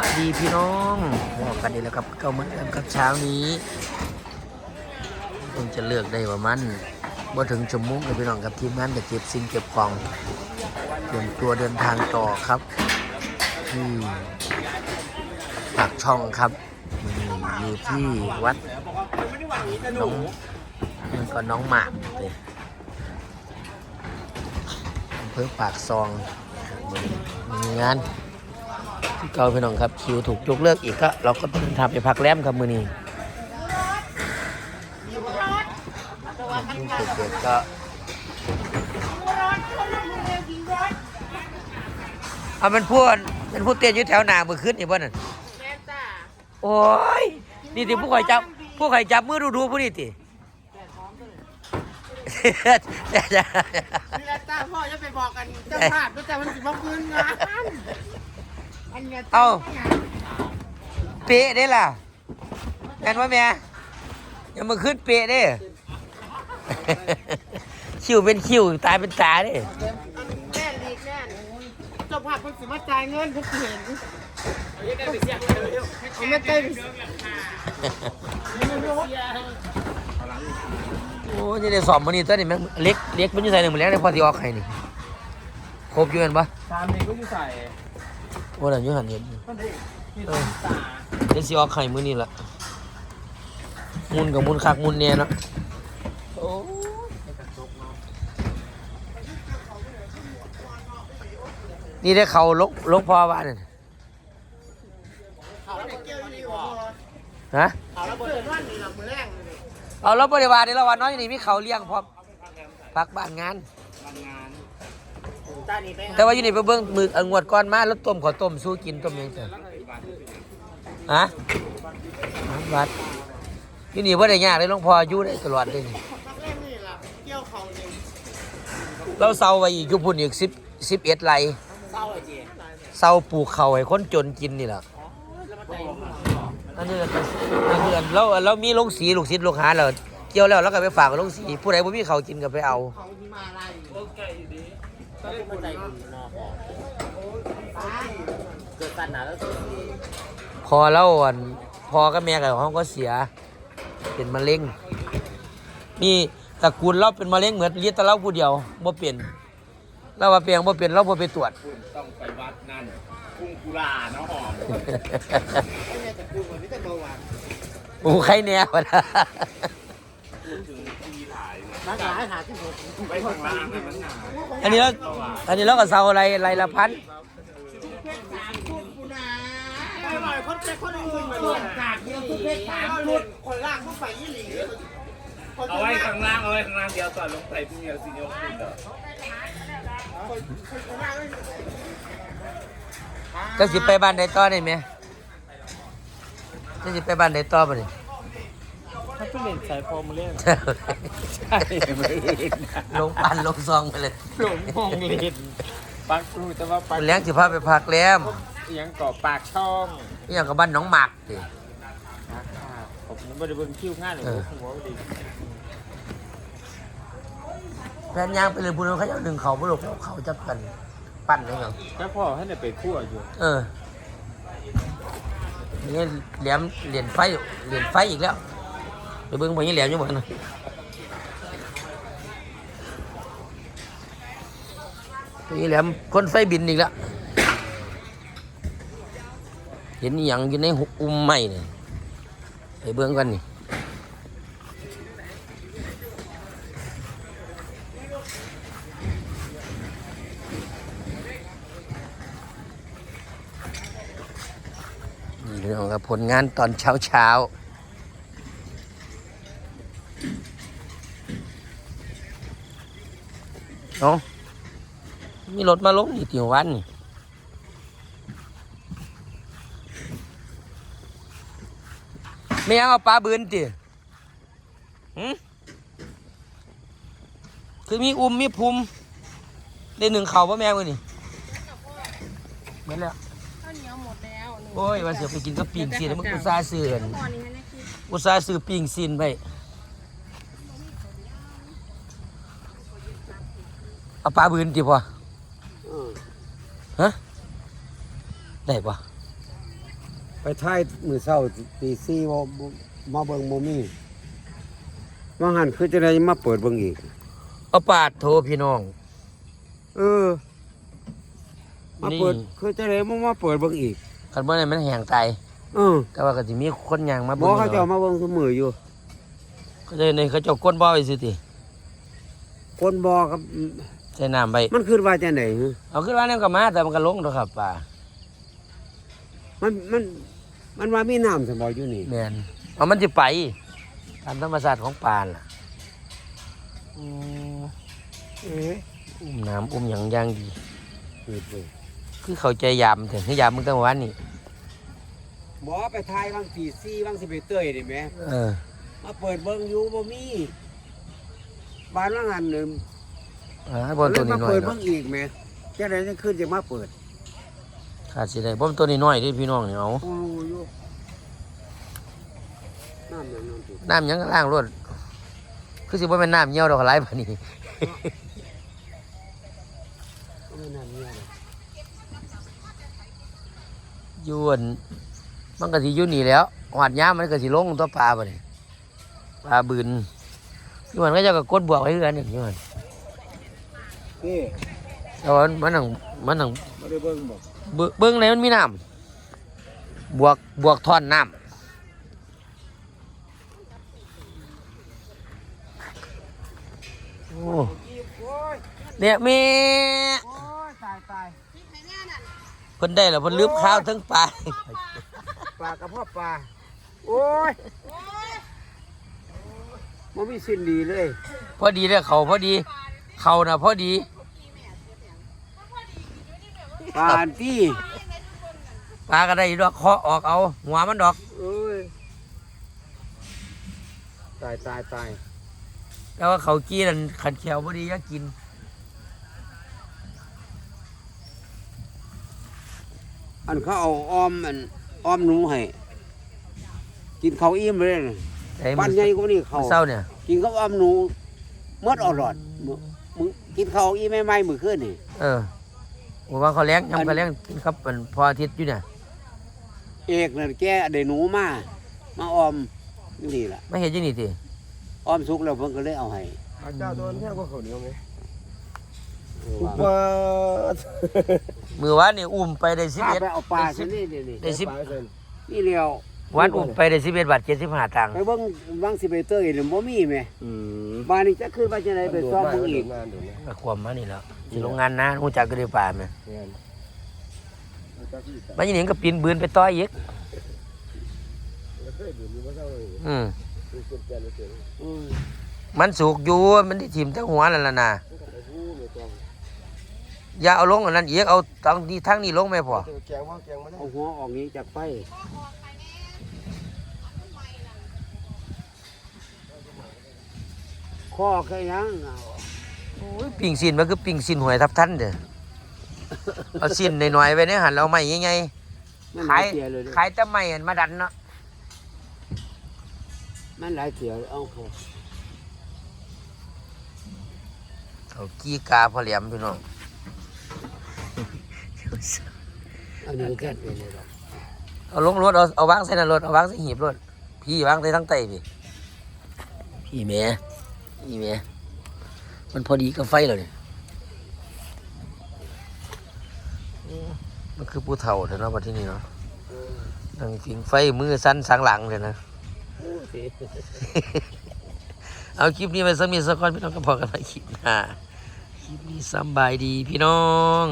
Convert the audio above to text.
สวัสดีพี่น้องบอกกันดีแล้วครับเก้าเหมือนกันครับเช้านี้คงจะเลือกได้ว่ามันบ่ถึงชั่วโมงกับพี่น้องครับทีมงานจะเก็บสิ่งเก็บของเตรียมตัวเดินทางต่อครับที่ปากช่องครับอยู่ที่วัดน้องนั่นก็น้องหมากเลยอำเภอปากซองมีงาน ที่เก่าพี่น้องครับคิวถูกยกเลิกอีกก็เราก็ต้องทำไปพักแรมครับมือนี้คิวถูกเกิดก็เอามันพูดมันพูดเต้นอยู่แถวหนามือขึ้นนี่ป่นั่นแม่จ้าโอ้ยนี่ติผู้ใครจับผู้ใครจับมือดูดูผู้นี่ติแต่จะนี่แหละจ้าพ่อจะไปบอกกันเจ้าภาพด้วยแต่มันสิมาคืนงกัน เนี้ยเอาเป๊ะได้ล่ะแม่นว่าแม่อย่ามาขึ้นเป๊ะเด้คิวเป็นคิวตายเป็นตาเด้แน่นอีกแน่นเจ้าภาพเพิ่งสิมาจ่ายเงินเพิ่งสิเห็นเอาไม่เต้นโอ้ยนี่ได้สอบมันนี่ตัวนี้แม่งเล็กเล็กมันอยู่ใส่หนึ่งมันแล้วได้พอที่ออกไข่นี่ครบอยู่เห็นปะตามนี้ก็อยู่ใส่ โอ้ยนั่นยู่หันเห็นเออนตาเดี๋ยวสิออกไข่มื้อนี้ละมุนกับมุนคักมุนเนี่ยเนาะโอ้นี่ได้เขาลกลกพอบ้านนเขาแล้วเกี่ยวนี่ว่าฮะเขาแล้วเปิดวันนี่หลับมือแรเลยเอาแล้วบริวารในละวันน้อยนี่มีเขาเลี้ยงพร้อมพักบ้านงาน จ้านี่ไปแต่ว่าอยู่นี่ไปเบิ่งมืออังวดก่อนมาแล้วต้มขอต้มสู้กินต้มยังไงฮะวัดอยู่นี่ว่าได้ยากเลยหลวงพ่ออยู่ได้ตลอดเลยนี่พักแรกนี่ล่ะเกี่ยวเขาเนี่เราเซาไว้อีกอยุพุ่นอีกสิบสิบเอ็ดไรเศร้าไอ้เจ๊เซาปลูกเขาให้คนจนกินนี่แหละแล้วมาใจอันนี้ก็อันนี้ก็เราเรามีลงสีลูกศิษย์ลูกหาเราเกี่ยวแล้วเราก็ไปฝากกับลงสีผู้ใดบ่มีเขาวกินก็ไปเอา เขาที่มาอะไร โอเคดี ก็เลยมาใจดีนอพอเกิดกันหนาแล้วพอแล้วอันพอกับแม่กับเขาก็เสีย เป็นมะเร็งนี่ตระกูลเราเป็นมะเร็งเหมือนเลียดแต่เราผู้เดียวบ่เป็นเราว่าเปียงบ่เป็นเราบ่ไปตรวจ คุณต้องไปวัดนั่นกุ้งกุลาเนาะหอมไอ้เนี่ยจะกูเหมือนนี่แต่เบาหวานโอ้ใครแน่วะนะถึงทีถ่ายเนี่ยนักหลายหาที่หกไปข้างล่างให้มันหนาอันนี้เราอันนี้เราก็เซาอะไรอะไรละพันคนเป็นคนอื่นส่วนกาดเดียวคือเพชรสามชุดคนล่างผู้ไปยี่หลีเอาไว้ข้างล่างเอาไว้ข้างล่างเดียวก่อนลงไปพรุ่งนี้เอาสิยกขึ้นเด้อจะสิไปบ้านใดต่อได้ไหมจะสิไปบ้านใดต่อบ่นี่ ถ้าเป็นเล่นสายโฟมเล่น ใช่ลงปันลงซองไปเลยหลงมองเล่นปักกูแต่ว่าปักเลี้ยงสิพาไปพักแรมยังเกาะปากช่องนี่อย่างกับบ้านหน้องหมักดินะครับผมไม่ได้เบิ่งคิวงานเลยผมหัวดีแฟนย่างไปเลยพูดเขาจะดึงเขาบ่ลงเขาจับกันปั้นได้หยังแค่พ่อให้เนี่ยไปคั่วอยู่เออนี่แหลมเหรียญไฟเหรียญไฟอีกแล้ว ไปเบิ่งบ่ยังแหลมอยู่บ่นะนี่แหลมคนไฟบินอีกแล้วเห็นอย่างอยู่ในหุบอุ้มไม้เนี่ยไปเบิ่งกันนี่นี่พี่องครับผลงานตอนเช้าเช้า เนาะมีรถมาลงอีกกี่วันนี่ไม่ยังเอาปลาบืนติหืมคือมีอุ้มมีพุมได้หนึ่งเข่าป่ะแม่งวะนี่เหมือนแล้วข้าวเหนียวหมดแล้วหนูโอ้ยว่าเสียไปกินกับปิ่งซีนมึงอุตส่าห์ซื้ออั่นก่อนนี้นะคืออุตส่าห์ซื้อปิ่งซีนไป เอาปลาบืนติพอฮะได้ปะไปท้ายมือเช้าตีสี่ว่ามาเบิ่งโมมี่ว่าหันคือจะได้มาเปิดเบิ่งอีกเอาปาดโทรพี่น้อง เออ มาเปิดนี่คือจะได้มามาเปิดเบิ่งอีกคันบ่นั้นมันแห้งตายเออแต่ว่าก็สิมีคนย่างมาบเบิ่อกงเขาจะเนาะเอามาเบิ่งเสมออยู่ก็เลยในเขาเจ้าก้นบ่อไปสิติคนบอกครับ ใส่น้ำไปมันคือว่าจะไหนฮะเอาขึ้นว่านั่นก็มาแต่มันก็ลงตัวครับป่ามันมันมันว่ามีน้ำสมออยู่นี่แม่นเอามันสิไปตามธรรมชาติของป่าล่ะอืมเอ๊ะอุ้มน้ำอุ้มหยังอย่างดี เปิดเบิ่งคือเข้าใจยามถึงคือยามมึงตั้งวันนี่บอกไปทายบางตีซี่บางสิไปเตยได้ไหมเออ มาเปิดเบิ่งอยู่บ่มีบ้านว่างันหนึ่ง เออให้บอลตัวเลยนี้มาน้อยเปิดเนาะเบิ่งอีกไหมแค่ไหนจะขึ้นจะมาเปิดขาดสิได้บอลตัวนี้น้อยเดิพี่น้องเนี่ยเอาโอ้ยน้ำอย่างนั้นติน้ำหยังก็ล่างรถคือสิบ่เป็นน้ำเหี่ยวดอกหลายปานนี้ก็ไม่น้ำเนี่ยเลยอยวนมันก็สิอยู่นี่แหล้วหวาดยามมันก็สิลงตัวปลาบ่นี่ปลาบืนพี่มันก็จะก็กดบวกให้กันนี่พี่มัน นี่แต่ว่ามันนั่งมันนั่งไม่ได้เบิ่งบอกเบิ่งเบิ่งเลยมันมีน้ำบวกบวกท่อนน้ำโอ้โอ้ยเนี่ยแมีโอ้ยตายตายเพิ่นได้แล้วเพิ่นลืบข้าวทั้งปลาปลากระเพาะปลาโอ้ยมันมีสิ้นดีเลย พอดีเลยเขาพอดี เขาน่ะพอดีปลาอันที่ปลาก็ได้ดอกเคาะออกเอา หัวมันดอก เอ้ยตายตายตายแต่ว่าเขากี้นั่นขันเขียวพอดีอยากกิน อันเขาเอาออมอันออมหนูให้กินเขาวอิ่มเลยน่ะไอ้ปั้นใหญ่กว่านี่เขาเศร้าเนี่ย กินข้าวออมหนูหมดอรอดมึงมึง กินข้าวอีไม่ไม่มือขึ้นนี่ เออผมว่าเขาเลี้ยงยำเขาเลี้ยงกินครับเป็นพออาทิตย์อยู่เนี่ยเอกนั่นแกได้หนูมา มาออมอยู่นี่ล่ะไม่เห็นยังนี่ทีออมสุกแล้วเพิ่นก็เลยเอาให้อาจารย์โดนแค่ว่าเขาเหนียวไหมเออว่ามือวานนี่อุ้มไปได้สิบพาเอ็ดไปเอาปลาซะนี่นี่นี่ได้สิบนี่เดียว วันอุ้มไปได้สิบเอ็ดบาทเจ็ดสิบห้าตังค์ไปเบิ่งบางสิไปเตยนี่บ่มีแหม่อืมบ้านนี้จะขึ้นว่าจะได้ไปซ่อมมึงอีกงานดูนะก็ความมานี่แล้วสิโรงงานนะหูจักก็ได้ป่าไหมงานจักอีกมันยังเห็นก็ปีนบืนไปต่อยอีกเคยดูมีว่าเท่าไหร่อืมดูคนแก่เลยเสียงอืมมันสุกอยู่มันได้ถิ่มทั้งหัวนั่นแหละนะไอ้ผู้เนี่ยจองอย่าเอาลงอันนั้นอีกเอาทั้งนี้ทั้งนี้ลงไม่พอแกงว่าแกงมาได้เอาหัวออกนี้จากไฟ ข้อแค่ยังเอาโอ้ยปิ่งสินมันคือปิ่งสินหวยทับท่านเด้อเอาสินหน่อยๆไว้ในหันเราไม่ยังไงมันหขาลายยเสียเลยเด้อขายแต่ไม่อันมาดันเนาะมันหลายเสียเอาเขาเขากี้กาพอเหลี่ยมพี่น้องอันนี้ก็แจ้งเป็นเลยดอกเอาลงรถเอาเอาวางใส่ในรถเอาวางใส่หีบรถพี่วางใส่ทั้งไตพี่พี่แม่ พี่แม่มันพอดีกับไฟเลยมันคือผู้เฒ่าเถอะเนาะวันที่นี่เนาะนั่งฟิงไฟมือสั้นสังหลังเลยนะ เอาคลิปนี้ไปสักมีสักคนพี่น้องก็พอกันไปคลิปหน้าคลิปนี้สบายดีพี่น้อง